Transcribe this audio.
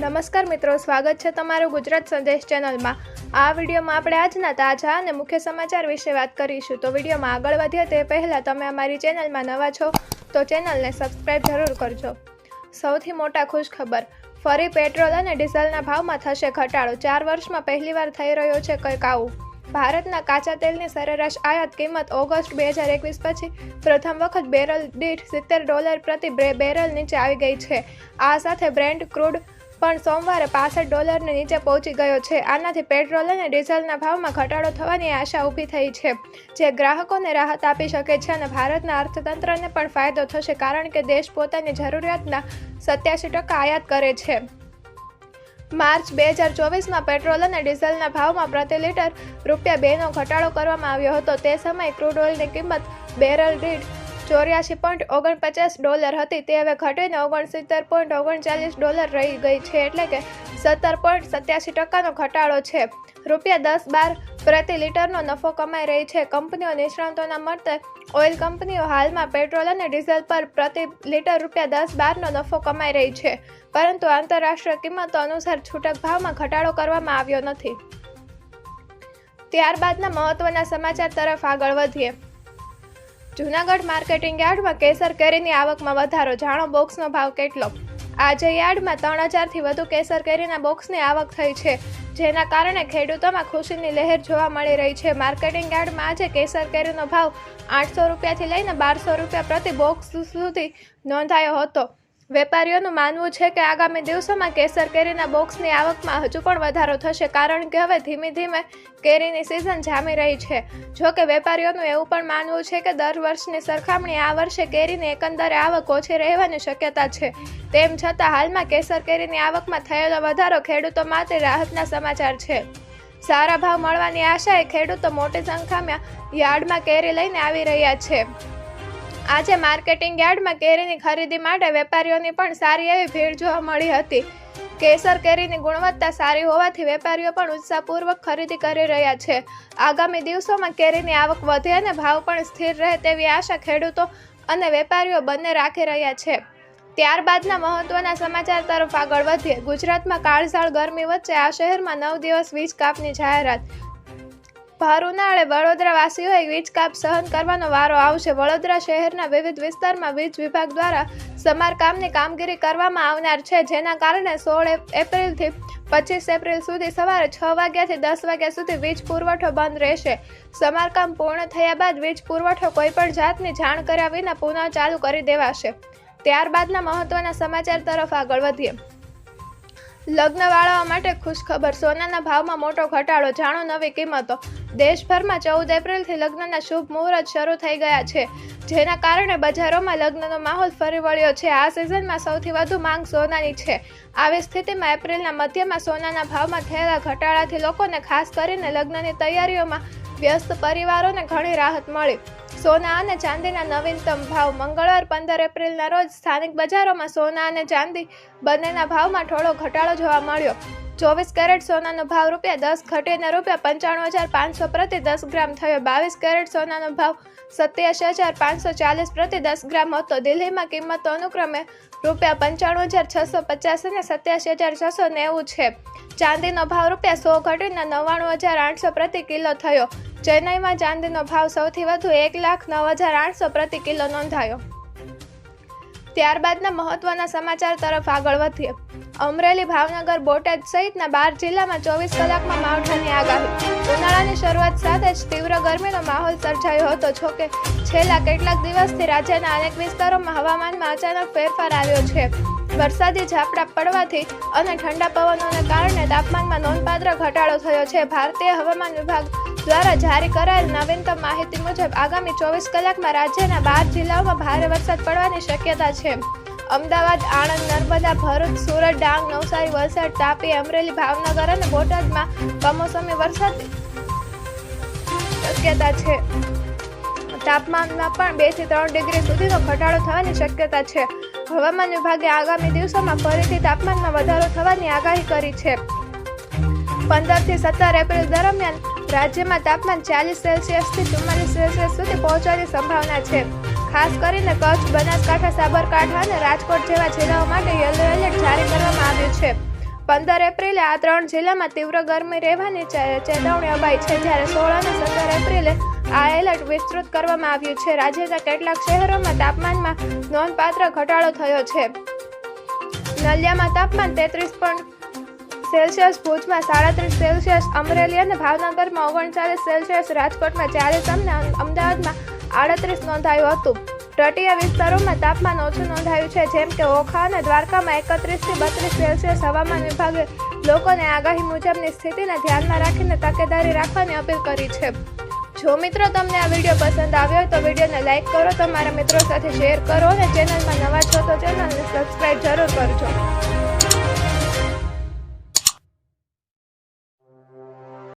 નમસ્કાર મિત્રો, સ્વાગત છે તમારું ગુજરાત સંદેશ ચેનલમાં. આ વિડીયોમાં આપણે આજના તાજા અને મુખ્ય સમાચાર વિશે વાત કરીશું. તો વિડીયોમાં આગળ વધીએ તે પહેલાં તમે અમારી ચેનલમાં નવા છો, તો ચેનલને સબસ્ક્રાઈબ જરૂર કરજો. સૌથી મોટા ખુશખબર, ફરી પેટ્રોલ અને ડીઝલના ભાવમાં થશે ઘટાડો. ચાર વર્ષમાં પહેલીવાર થઈ રહ્યો છે કંઈક આવું. ભારતના કાચા તેલની સરેરાશ આયાત કિંમત ઓગસ્ટ બે હજાર એકવીસ પછી પ્રથમ વખત બેરલ દીઠ સિત્તેર ડોલર પ્રતિ બેરલ નીચે આવી ગઈ છે. આ સાથે બ્રેન્ડ ક્રૂડ પણ સોમવારે પાસઠ ડોલરની નીચે પહોંચી ગયો છે. આનાથી પેટ્રોલ અને ડીઝલના ભાવમાં ઘટાડો થવાની આશા ઊભી થઈ છે. જે ગ્રાહકોને રાહત આપી શકે છે અને ભારતના અર્થતંત્રને પણ ફાયદો થશે કારણ કે દેશ પોતાની જરૂરિયાતના સત્યાસી ટકા આયાત કરે છે. માર્ચ બે હજાર ચોવીસમાં પેટ્રોલ અને ડીઝલના ભાવમાં પ્રતિ લીટર રૂપિયા બેનો ઘટાડો કરવામાં આવ્યો હતો. તે સમયે ક્રૂડ ઓઇલની કિંમત બેરલ દીઠ ચોર્યાસી પોઈન્ટ ઓગણપચાસ ડોલર હતી. તે હવે ઘટીને ઓગણસિત્તેર પોઈન્ટ ઓગણચાલીસ ડોલર રહી ગઈ છે એટલે કે સત્તર પોઈન્ટ સત્યાસી ટકાનો ઘટાડો છે. રૂપિયા દસ બાર પ્રતિ લીટરનો નફો કમાઈ રહી છે. કંપનીઓ નિષ્ણાતોના મતે ઓઇલ કંપનીઓ હાલમાં પેટ્રોલ અને ડીઝલ પર પ્રતિ લીટર રૂપિયા દસ બારનો નફો કમાઈ રહી છે. પરંતુ આંતરરાષ્ટ્રીય કિંમતો અનુસાર છૂટક ભાવમાં ઘટાડો કરવામાં આવ્યો નથી. ત્યારબાદના મહત્વના સમાચાર તરફ આગળ વધીએ. જૂનાગઢ માર્કેટિંગ યાર્ડમાં કેસર કેરીની આવકમાં વધારો, જાણો બોક્સનો ભાવ કેટલો? આજે યાર્ડમાં ત્રણ હજારથી વધુ કેસર કેરીના બોક્સની આવક થઈ છે, જેના કારણે ખેડૂતોમાં ખુશીની લહેર જોવા મળી રહી છે. માર્કેટિંગ યાર્ડમાં આજે કેસર કેરીનો ભાવ આઠસો રૂપિયાથી લઈને બારસો રૂપિયા પ્રતિ બોક્સ સુધી નોંધાયો હતો. વેપારીઓનું માનવું છે કે આગામી દિવસોમાં કેસર કેરીના બોક્સની આવકમાં હજુ પણ વધારો થશે, કારણ કે હવે ધીમે ધીમે કેરીની સિઝન જામી રહી છે. જો કે વેપારીઓનું એવું પણ માનવું છે કે દર વર્ષની સરખામણી આ વર્ષે કેરીની એકંદરે આવક ઓછી રહેવાની શક્યતા છે. તેમ છતાં હાલમાં કેસર કેરીની આવકમાં થયેલો વધારો ખેડૂતો માટે રાહતના સમાચાર છે. સારા ભાવ મળવાની આશાએ ખેડૂતો મોટી સંખ્યામાં યાર્ડમાં કેરી લઈને આવી રહ્યા છે. આજે માર્કેટિંગ યાર્ડમાં કેરીની ખરીદી માટે વેપારીઓની પણ સારી એવી ભીડ જોવા મળી હતી. કેસર કેરીની ગુણવત્તા સારી હોવાથી વેપારીઓ પણ ઉત્સાહપૂર્વક ખરીદી કરી રહ્યા છે. આગામી દિવસોમાં કેરીની આવક વધે અને ભાવ પણ સ્થિર રહે તેવી આશા ખેડૂતો અને વેપારીઓ બંને રાખી રહ્યા છે. ત્યારબાદના મહત્વના સમાચાર તરફ આગળ વધીએ. ગુજરાતમાં કાળઝાળ ગરમી વચ્ચે આ શહેરમાં નવ દિવસ વીજ કાપની જાહેરાત. ભર ઉનાળે વડોદરાવાસીઓએ વીજ કાપ સહન કરવાનો વારો આવશે. વડોદરા શહેરના વિવિધ વિસ્તારમાં વીજ વિભાગ દ્વારા સમારકામની કામગીરી કરવામાં આવનાર છે, જેના કારણે સોળ એપ્રિલથી પચીસ એપ્રિલ સુધી સવારે છ વાગ્યાથી દસ વાગ્યા સુધી વીજ પુરવઠો બંધ રહેશે. સમારકામ પૂર્ણ થયા બાદ વીજ પુરવઠો કોઈપણ જાતની જાણ કર્યા વિના પુનઃ ચાલુ કરી દેવાશે. ત્યારબાદના મહત્વના સમાચાર તરફ આગળ વધીએ. લગ્નવાળાઓ માટે ખુશખબર સોનાના ભાવમાં મોટો ઘટાડો જાણો નવી કિંમતો. દેશભરમાં ચૌદ એપ્રિલથી લગ્નના શુભ મુહૂર્ત શરૂ થઈ ગયા છે, જેના કારણે બજારોમાં લગ્નનો માહોલ ફરી વળ્યો છે. આ સિઝનમાં સૌથી વધુ માંગ સોનાની છે. આવી સ્થિતિમાં એપ્રિલના મધ્યમાં સોનાના ભાવમાં થયેલા ઘટાડાથી લોકોને ખાસ કરીને લગ્નની તૈયારીઓમાં વ્યસ્ત પરિવારોને ઘણી રાહત મળી. સોના અને ચાંદીના નવીનતમ ભાવ મંગળવાર પંદર એપ્રિલના રોજ સ્થાનિક બજારોમાં સોના અને ચાંદી બંનેના ભાવમાં થોડો ઘટાડો જોવા મળ્યો. ચોવીસ કેરેટ સોનાનો ભાવ રૂપિયા દસ ઘટીને રૂપિયા પંચાણું હજાર પાંચસો પ્રતિ દસ ગ્રામ થયો. બાવીસ કેરેટ સોનાનો ભાવ સત્યાસી હજાર પાંચસો ચાલીસ પ્રતિ દસ ગ્રામ હતો. દિલ્હીમાં કિંમતો અનુક્રમે રૂપિયા પંચાણું હજાર છસો પચાસ અને સત્યાસી હજાર છસો નેવું છે. ચાંદીનો ભાવ રૂપિયા સો ઘટીને નવ્વાણું હજાર આઠસો પ્રતિ કિલો થયો. ચેન્નઈમાં ચાંદીનો ભાવ સૌથી વધુ એક લાખ નવ હજાર આઠસો પ્રતિ કિલો નોંધાયો. ત્યારબાદના મહત્વના સમાચાર તરફ આગળ વધીએ. અમરેલી ભાવનગર બોટાદ સહિતના બાર જિલ્લામાં ચોવીસ કલાકમાં માવઠાની આગાહી. ઉનાળાની શરૂઆત સાથે જ તીવ્ર ગરમીનો માહોલ સર્જાયો હતો જોકે છેલ્લા કેટલાક દિવસથી રાજ્યના અનેક વિસ્તારોમાં હવામાનમાં અચાનક ફેરફાર આવ્યો છે. વરસાદી ઝાપટા પડવાથી અને ઠંડા પવનોને કારણે તાપમાનમાં નોંધપાત્ર ઘટાડો થયો છે. ભારતીય હવામાન વિભાગ દ્વારા જારી કરાયેલ નવીનતમ માહિતી મુજબ આગામી ચોવીસ કલાકમાં રાજ્યના બાર જિલ્લાઓમાં ભારે વરસાદ પડવાની શક્યતા છે. અમદાવાદ, આણંદ, નર્મદા, ભરૂચ, સુરત, ડાંગ, નવસારી, વલસાડ, તાપી, અમરેલી, ભાવનગર અને બોટાદમાં કમોસમી વરસાદ શક્યતા છે. તાપમાનમાં પણ બેથી ત્રણ ડિગ્રી સુધીનો ઘટાડો થવાની શક્યતા છે. હવામાન વિભાગે આગામી દિવસોમાં ફરીથી તાપમાનમાં વધારો થવાની આગાહી કરી છે. પંદરથી સત્તર એપ્રિલ દરમિયાન રાજ્યમાં તાપમાન ચાલીસ સેલ્સિયસથી ચુમ્માલીસ સેલ્સિયસ સુધી પહોંચવાની સંભાવના છે. ખાસ કરીને કચ્છ, બનાસકાંઠા, સાબરકાંઠા અને રાજકોટ જેવા જિલ્લાઓ માટે યલો એલર્ટ જારી કરવામાં આવ્યું છે. પંદર એપ્રિલે આ ત્રણ જિલ્લામાં તીવ્ર ગરમી રહેવાની ચેતવણી અપાઈ છે. જ્યારે સોળ અને સત્તર એપ્રિલે આ એલર્ટ વિસ્તૃત કરવામાં આવ્યું છે. રાજ્યના કેટલાક શહેરોમાં તાપમાનમાં નોંધપાત્ર ઘટાડો થયો છે. નલિયામાં તાપમાન તેત્રીસ પોઈન્ટ સેલ્સિયસ ભુજમાં સાડત્રીસ સેલ્સિયસ, અમરેલી અને ભાવનગરમાં ઓગણચાલીસ સેલ્સિયસ, રાજકોટમાં ચાલીસ અને અમદાવાદમાં આડત્રીસ નોંધાયું હતું. તટીય વિસ્તારોમાં તાપમાન ઓછું નોંધાયું છે, જેમ કે ઓખા અને દ્વારકામાં એકત્રીસથી બત્રીસ સેલ્સિયસ હવામાન વિભાગે લોકોને આગાહી મુજબની સ્થિતિને ધ્યાનમાં રાખીને તકેદારી રાખવાની અપીલ કરી છે. જો મિત્રો તમને આ વીડિયો પસંદ આવ્યો તો વિડીયોને લાઇક કરો, તમારા મિત્રો સાથે શેર કરો અને ચેનલમાં નવા છો તો ચેનલને સબસ્ક્રાઈબ જરૂર કરજો.